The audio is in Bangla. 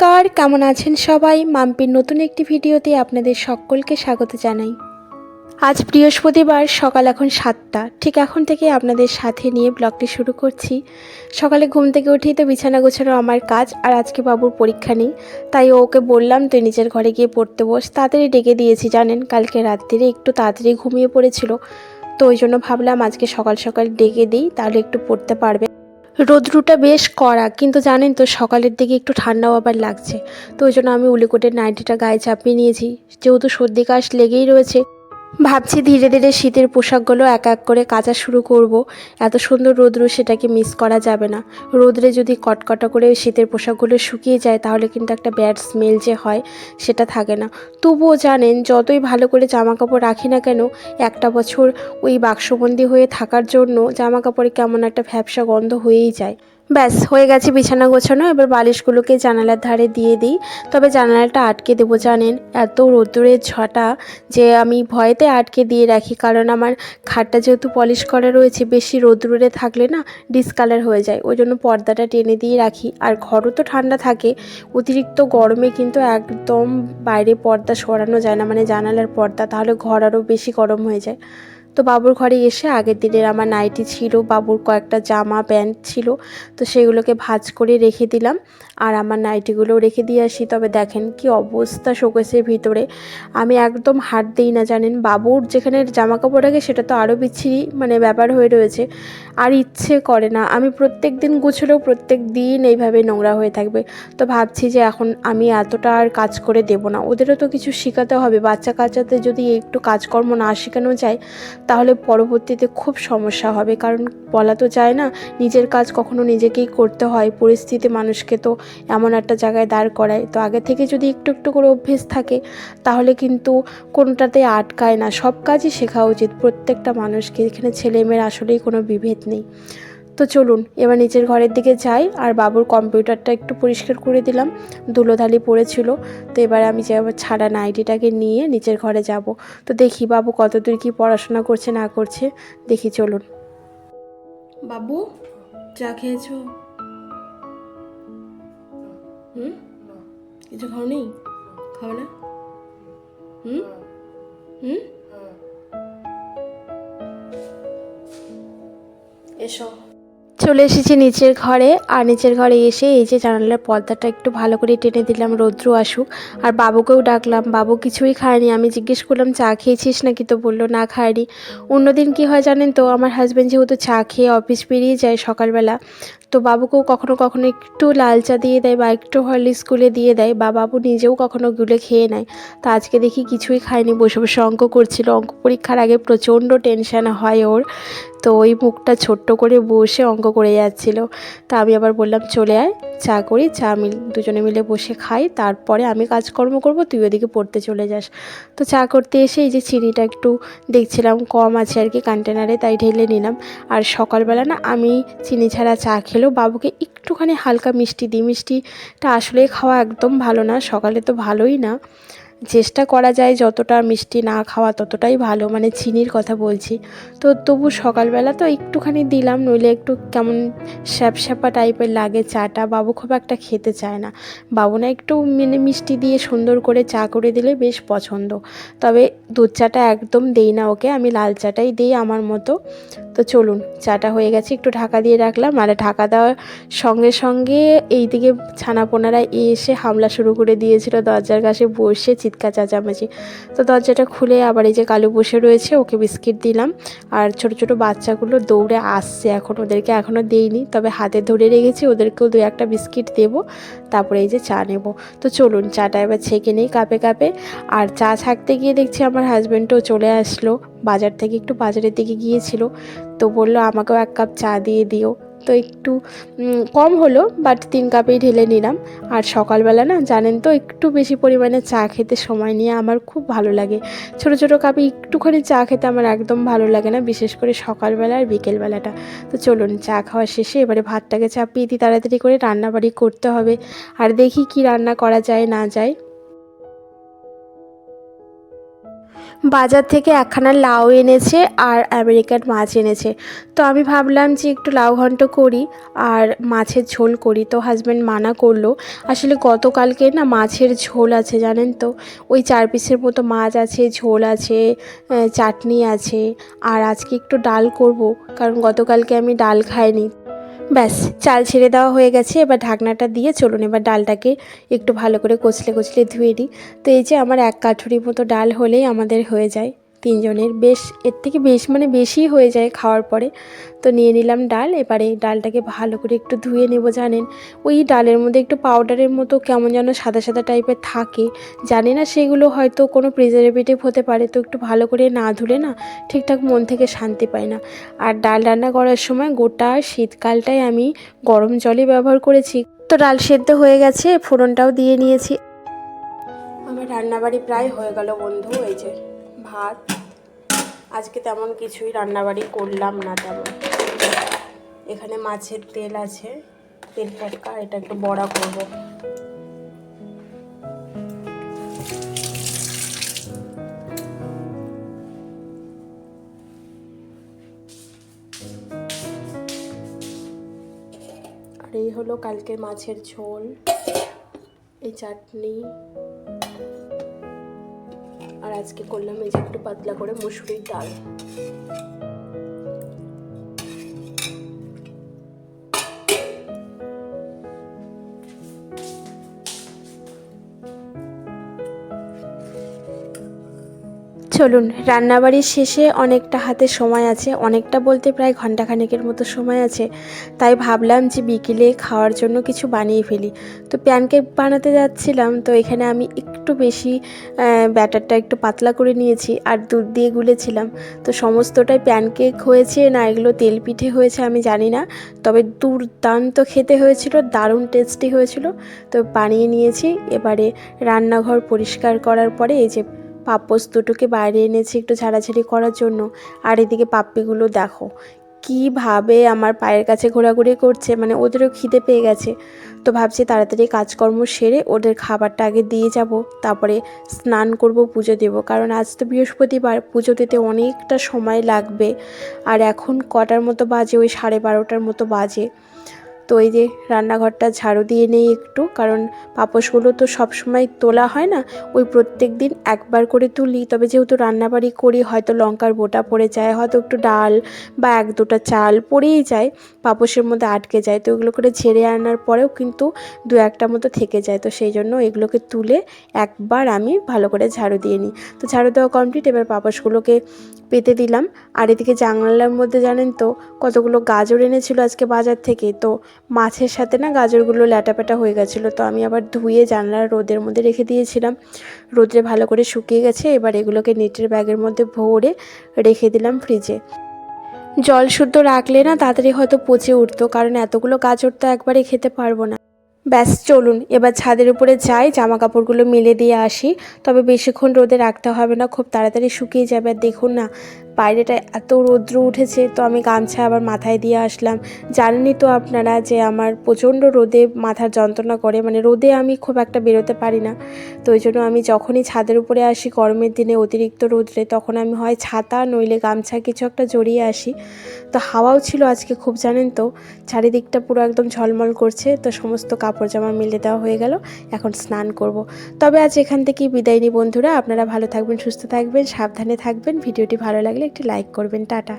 নমস্কার, কেমন আছেন সবাই? মাম্পির নতুন একটি ভিডিওতে আপনাদের সকলকে স্বাগত জানাই। আজ বৃহস্পতিবার, সকাল এখন সাতটা। ঠিক এখন থেকে আপনাদের সাথে নিয়ে ব্লগটি শুরু করছি। সকালে ঘুম থেকে উঠেই তো বিছানা গোছানো আমার কাজ আর আজকে বাবুর পরীক্ষা নেই। তাই ওকে বললাম, তুই নিজের ঘরে গিয়ে পড়তে বস। তাড়াতাড়ি ডেকে দিয়েছি, জানেন? কালকে রাত্রিরে একটু তাড়াতাড়ি ঘুমিয়ে পড়েছিল। তো ওই জন্য ভাবলাম আজকে সকাল সকাল ডেকে দিই, তাহলে একটু পড়তে পারবে। রোদ্রুটা বেশ কড়া, কিন্তু জানেন তো সকালের দিকে একটু ঠান্ডাও আবার লাগছে। তো ওই জন্য আমি উলিকোটের নাইটিটা গায়ে চাপিয়ে নিয়েছি। যেহেতু সর্দি কাশ লেগেই রয়েছে ভাবছি ধীরে ধীরে শীতের পোশাকগুলো এক এক করে কাচা শুরু করব। এত সুন্দর রোদ্রু সেটাকে মিস করা যাবে না। রোদ্রে যদি কটকটা করে শীতের পোশাকগুলো শুকিয়ে যায়, তাহলে কিন্তু একটা ব্যাড স্মেল যে হয়, সেটা থাকে না। তবুও জানেন, যতই ভালো করে জামা কাপড় রাখি না কেন, একটা বছর ওই বাক্সবন্দি হয়ে থাকার জন্য জামা কাপড়ে কেমন একটা ভ্যাবসা গন্ধ হয়েই যায়। ব্যাস, হয়ে গেছে বিছানা গোছানো। এবার বালিশগুলোকে জানালার ধারে দিয়ে দিই। তবে জানালাটা আটকে দেবো, জানেন? এত রোদ্দুরের ঝটা যে আমি ভয়েতে আটকে দিয়ে রাখি। কারণ আমার খাটটা যেহেতু পলিশ করা রয়েছে, বেশি রোদ্দুরে থাকলে না ডিসকালার হয়ে যায়। ওই জন্য পর্দাটা টেনে দিয়ে রাখি। আর ঘরও তো ঠান্ডা থাকে। অতিরিক্ত গরমে কিন্তু একদম বাইরে পর্দা সরানো যায় না। মানে জানালার পর্দা, তাহলে ঘর আরও বেশি গরম হয়ে যায়। তো বাবুর ঘরে এসে আগের দিনের আমার নাইটি ছিল, বাবুর কয়েকটা জামা, প্যান্ট ছিল, তো সেগুলোকে ভাজ করে রেখে দিলাম। আর আমার নাইটিগুলোও রেখে দিয়ে আসি। তবে দেখেন কি অবস্থা শোকেসের ভিতরে। আমি একদম হাত দিই না, জানেন? বাবুর যেখানে জামা কাপড় রাখে সেটা তো আরও বিচ্ছিরি মানে ব্যাপার হয়ে রয়েছে। আর ইচ্ছে করে না। আমি প্রত্যেক দিন গুছলেও প্রত্যেক দিন এইভাবে নোংরা হয়ে থাকবে। তো ভাবছি যে এখন আমি এতটা আর কাজ করে দেব না। ওদেরও তো কিছু শেখাতে হবে। বাচ্চা কাচ্চাতে যদি একটু কাজকর্ম না শেখানো যায় তাহলে পরবর্তীতে খুব সমস্যা হবে। কারণ বলা তো যায় না, নিজের কাজ কখনো নিজেকেই করতে হয়। পরিস্থিতি মানুষকে তো এমন একটা জায়গায় দাঁড় করায়। তো আগে থেকে যদি একটু একটু করে অভ্যেস থাকে, তাহলে কিন্তু কোনোটাতে আটকায় না। সব কাজই শেখা উচিত। প্রত্যেকটা মানুষকে, এখানে ছেলে মেয়ের আসলেই কোনো বিভেদ নেই। তো চলুন, এবার নিচের ঘরের দিকে যাই। আর বাবুর কম্পিউটারটা একটু পরিষ্কার করে দিলাম। ধুলোধালি পড়েছিল। তো এবার আমি যে আবার ছাড়া নাইটিটাকে নিয়ে নিচের ঘরে যাব। তো দেখি বাবু কতদূর কি পড়াশোনা করছে, না করছে। দেখি চলুন। বাবু, চা খেয়েছো? হুম? কিছু খাও নেই খাও না? হুম? হুম? এসো। চলে এসেছি নিচের ঘরে। আর নিচের ঘরে এসে এই যে জানালার পর্দাটা একটু ভালো করে টেনে দিলাম রৌদ্র আসুক। আর বাবুকেও ডাকলাম, বাবু, কিছুই খায়নি। আমি জিজ্ঞেস করলাম, চা খেয়েছিস নাকি? তো বলল, না খায়নি অন্যদিন কি হয় জানেন তো, আমার হাজব্যান্ড যেহেতু চা খেয়ে অফিস বেরিয়ে যায় সকালবেলা, তো বাবুকেও কখনো কখনো একটু লাল চা দিয়ে দেয় বা একটু হরলিক্স গুলে দিয়ে দেয় বা বাবু নিজেও কখনো গুলে খেয়ে নেয়। তো আজকে দেখি কিছুই খায়নি, বসে বসে অঙ্ক করছিল। অঙ্ক পরীক্ষার আগে প্রচণ্ড টেনশন হয় ওর। তো ওই মুখটা ছোট্ট করে বসে অঙ্ক করে যাচ্ছিল। তা আমি আবার বললাম, চলে আয়, চা করি, চা মিল দুজনে মিলে বসে খাই। তারপরে আমি কাজকর্ম করব, তুই ওদিকে পড়তে চলে যাস। তো চা করতে এসে এই যে চিনিটা একটু দেখছিলাম, কম আছে আর কি কন্টেনারে, তাই ঢেলে নিলাম। আর সকালবেলা না আমি চিনি ছাড়া চা খেলেও বাবুকে একটুখানি হালকা মিষ্টি দিই মিষ্টিটা আসলে খাওয়া একদম ভালো না, সকালে তো ভালোই না। চেষ্টা করা যায় যতটা মিষ্টি না খাওয়া ততটাই ভালো মানে চিনির কথা বলছি। তো তবু সকালবেলা তো একটুখানি দিলাম, নইলে একটু কেমন স্যাপস্যাপা টাইপের লাগে চাটা। বাবু খুব একটা খেতে চায় না। বাবু না একটু মানে মিষ্টি দিয়ে সুন্দর করে চা করে দিলে বেশ পছন্দ। তবে দুধ চাটা একদম দেই না ওকে, আমি লাল চাটাই দিই আমার মতো। তো চলুন, চাটা হয়ে গেছে, একটু ঢাকা দিয়ে রাখলাম। আর ঢাকা দেওয়ার সঙ্গে সঙ্গে এইদিকে ছানাপোনারা এসে হামলা শুরু করে দিয়েছিল, দরজার কাছে বসে চিৎকার, চেঁচামেচি। তো দরজাটা খুলে আবার এই যে কালু বসে রয়েছে, ওকে বিস্কিট দিলাম। আর ছোট ছোট বাচ্চাগুলো দৌড়ে আসছে এখন, ওদেরকে এখনও দেইনি। তবে হাতে ধরে রেখেছি, ওদেরকেও দু একটা বিস্কিট দেবো, তারপরে এই যে চা নেব। তো চলুন, চাটা এবার ছেঁকে নিই কাপে কাপে। আর চা ছাঁকতে গিয়ে দেখছি আমার হাজব্যান্ডও চলে আসলো। বাজার থেকে একটু বাজারের দিকে গিয়েছিল। তো বলল, আমাকেও এক কাপ চা দিয়ে দিও। তো একটু কম হলো বাট তিন কাপেই ঢেলে নিলাম। আর সকালবেলা না, জানেন তো, একটু বেশি পরিমাণে চা খেতে সময় নিয়ে আমার খুব ভালো লাগে। ছোট ছোট কাপে একটুখানি চা খেতে আমার একদম ভালো লাগে না, বিশেষ করে সকালবেলা আর বিকেলবেলাটা। তো চলুন, চা খাওয়া শেষে এবারে ভাতটাকে চাপিয়ে দিই, তাড়াতাড়ি করে রান্নাবাড়ি করতে হবে। আর দেখি কি রান্না করা যায়, না যায়। বাজার থেকে একখানা লাউ এনেছে আর আমেরিকান মাছ এনেছে। তো আমি ভাবলাম যে একটু লাউ ঘন্ট করি আর মাছের ঝোল করি। তো হাজব্যান্ড মানা করল, আসলে গতকালকে না মাছের ঝোল আছে জানেন তো? ওই চার পিসের মতো মাছ আছে, ঝোল আছে চাটনি আছে। আর আজকে একটু ডাল করব, কারণ গতকালকে আমি ডাল খাইনি। ব্যাস, চাল ছেড়ে দেওয়া হয়ে গেছে। এবার ঢাকনাটা দিয়ে চলুন, এবার ডালটাকে একটু ভালো করে কচলে কচলে ধুয়ে নিই। তো এই যে আমার এক কাঠুরির মতো ডাল হলেই আমাদের হয়ে যায়। তিনজনের বেশ, এর থেকে বেশ মানে বেশি হয়ে যায় খাওয়ার পরে। তো নিয়ে নিলাম ডাল, এবারে ডালটাকে ভালো করে একটু ধুয়ে নেব, জানেন? ওই ডালের মধ্যে একটু পাউডারের মতো কেমন যেন সাদা সাদা টাইপের থাকে। জানি না সেগুলো হয়তো কোনো প্রিজারভেটিভ হতে পারে, তো একটু ভালো করে না ধুলে না ঠিকঠাক মন থেকে শান্তি পায় না। আর ডাল রান্না করার সময় গোটা শীতকালটাই আমি গরম জলই ব্যবহার করেছি। তো ডাল সেদ্ধ হয়ে গেছে, ফোড়নটাও দিয়ে নিয়েছি। আমার রান্নাবাড়ি প্রায় হয়ে গেল বন্ধু যে। ভাত। আজকে তেমন কিছুই রান্নাবাড়ি করলাম না তেমন। এখানে মাছের তেল আছে, তেল পটকা এটা একটু বড়া করব। আর এই হলো কালকের মাছের ঝোল, এই চাটনি। আর আজকে করলাম এই যে একটু পাতলা করে মুসুরির ডাল। চলুন, রান্নাবাড়ির শেষে অনেকটা হাতে সময় আছে, অনেকটা বলতে প্রায় ঘন্টাখানেকের মতো সময় আছে। তাই ভাবলাম যে বিকেলে খাওয়ার জন্য কিছু বানিয়ে ফেলি। তো প্যানকেক বানাতে যাচ্ছিলাম, তো এখানে আমি একটু বেশি ব্যাটারটা একটু পাতলা করে নিয়েছি আর দুধ দিয়ে গুলেছিলাম। তো সমস্তটাই প্যানকেক হয়েছে না, এগুলো তেল পিঠে হয়েছে আমি জানি না, তবে দুর্দান্ত খেতে হয়েছিল, দারুণ টেস্টি হয়েছিল। তো বানিয়ে নিয়েছি, এবারে রান্নাঘর পরিষ্কার করার পরে এই যে পাপোস দুটোকে বাইরে এনেছি একটু ঝাড়াঝাড়ি করার জন্য। আর এদিকে পাপ্পিগুলো দেখো, কীভাবে আমার পায়ের কাছে ঘোরাঘুরি করছে মানে ওদেরও খিদে পেয়ে গেছে। তো ভাবছি তাড়াতাড়ি কাজকর্ম সেরে ওদের খাবারটা আগে দিয়ে যাব, তারপরে স্নান করব, পুজো দেব। কারণ আজ তো বৃহস্পতিবার, পুজো দিতে অনেকটা সময় লাগবে। আর এখন কটার মতো বাজে? ওই সাড়ে বারোটার মতো বাজে। তো এই যে রান্নাঘরটা ঝাড়ু দিয়ে নেই একটু, কারণ পাপোশগুলো তো সব সময় তোলা হয় না, ওই প্রত্যেক দিন একবার করে তুলি। তবে যেহেতু রান্নাবাড়ি করি, হয়তো লঙ্কার বোটা পড়ে যায়, হয়তো একটু ডাল বা এক দুটা চাল পড়েই যায় পাপোশের মধ্যে আটকে যায়। তো ওগুলো করে ঝেড়ে আনার পরেও কিন্তু দু একটা মতো থেকে যায়। তো সেই জন্য এগুলোকে তুলে একবার আমি ভালো করে ঝাড়ু দিয়ে নিই। তো ঝাড়ু দেওয়া কমপ্লিট এবার পাপোশগুলোকে পেতে দিলাম। আর এদিকে জানলার মধ্যে জানেন তো, কতগুলো গাজর এনেছিল আজকে বাজার থেকে। তো মাছের সাথে না গাজরগুলো ল্যাটাপ্যাটা হয়ে গেছিল। তো আমি আবার ধুয়ে জানলার রোদের মধ্যে রেখে দিয়েছিলাম। রোদে ভালো করে শুকিয়ে গেছে, এবার এগুলোকে নেটের ব্যাগের মধ্যে ভরে রেখে দিলাম ফ্রিজে। জল শুদ্ধ রাখলে না তাড়াতাড়ি হয়তো পচে উঠতো, কারণ এতগুলো গাজর তো একবারে খেতে পারব না। ব্যাস, চলুন, এবার ছাদের উপরে যাই জামা কাপড়গুলো মেলে দিয়ে আসি। তবে বেশিক্ষণ রোদে রাখতে হবে না, খুব তাড়াতাড়ি শুকিয়ে যাবে। আর দেখুন না বাইরেটা এত রৌদ্র উঠেছে, তো আমি গামছা আবার মাথায় দিয়ে আসলাম। জানেনই তো আপনারা যে আমার প্রচণ্ড রোদে মাথার যন্ত্রণা করে মানে রোদে আমি খুব একটা বেরোতে পারি না। তো ওই জন্য আমি যখনই ছাদের উপরে আসি গরমের দিনে অতিরিক্ত রোদ্রে তখন আমি হয় ছাতা, নইলে গামছা কিছু একটা জড়িয়ে আসি। তো হাওয়াও ছিল আজকে খুব, জানেন তো? চারিদিকটা পুরো একদম ঝলমল করছে, তো সমস্ত কাপড় জামা মেলে দেওয়া হয়ে গেল, এখন স্নান করব। তবে আজ এখান থেকেই বিদায় নিই বন্ধুরা, আপনারা ভালো থাকবেন, সুস্থ থাকবেন, সাবধানে থাকবেন, ভিডিওটি ভালো লাগলে একটি লাইক করবেন টাটা।